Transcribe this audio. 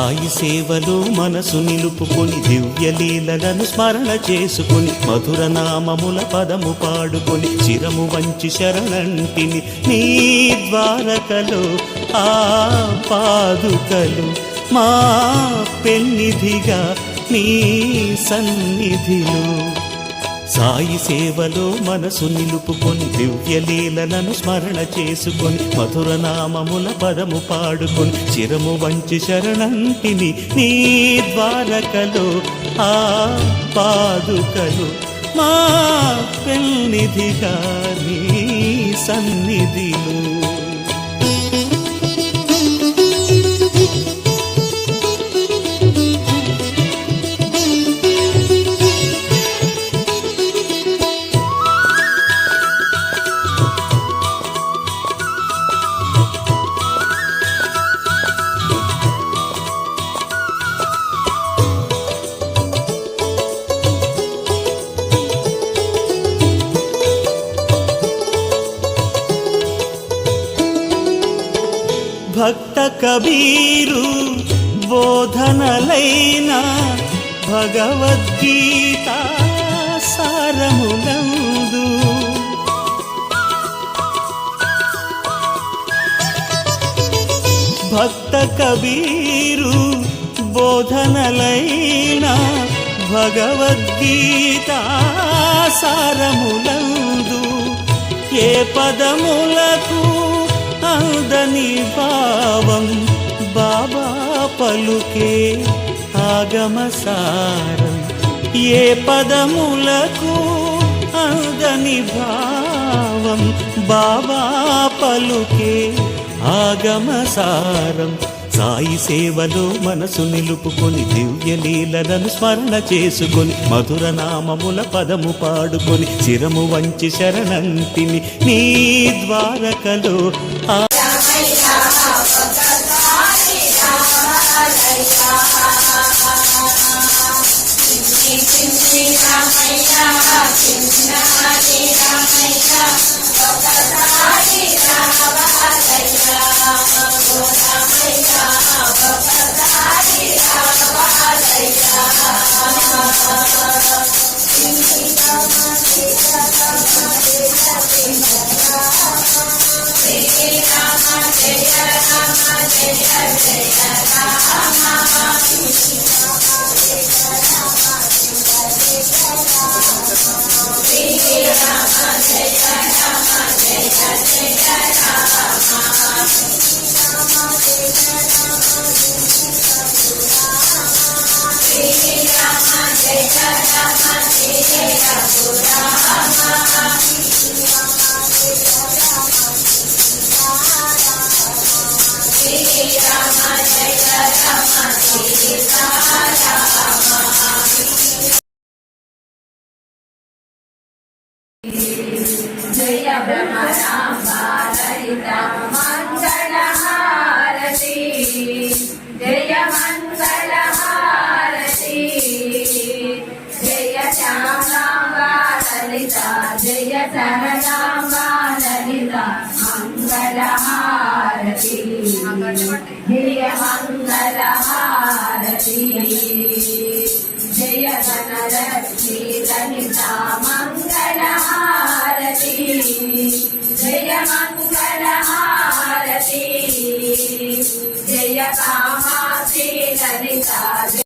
సాయి సేవలో మనసు నిలుపుకొని దివ్యలీలలను స్మరణ చేసుకొని మధుర నామముల పదము పాడుకొని చిరము వంచి శరణంటిని నీ ద్వారకలు ఆ పాదుకలు మా పెన్నిధిగా నీ సన్నిధిలో. సాయి సేవలో మనసు నిలుపుకొని దివ్యలీలలను స్మరణ చేసుకొని మధుర నామముల పదము పాడుకొని చిరము వంచి శరణంటిని నీ ద్వారకలో ఆ పాదుకలు మా పెన్నిధిగా నీ సన్నిధిలో. భక్త కబీరు బోధనలైన భగవద్గీత సారములందు భక్త కబీరు బోధనలైన భగవద్గీత సారములందు ఏ పదములకు అందని భావం బాబా పలుకే ఆగమసారం ఏ పదములకు అందని భావం బాబా పలుకే ఆగమసారం సాయి సేవలో మనసు నిలుపుకొని దివ్యలీలలను స్మరణ చేసుకొని మధుర నామముల పదము పాడుకొని చిరము వంచి శరణంతిని నీ ద్వారకలో. ఆ జయ బ్రహ్మరాంబాలలిత మంగళహారతి జయ మంగళహారతి జయ శ్యామలాంబాలలిత జయ సరళాంబాలలిత మంగళహారతి జయ మంగళహారతి జయ ధనలక్ష్మీ లలిత మంగళహారతి कामाक्षी ललिता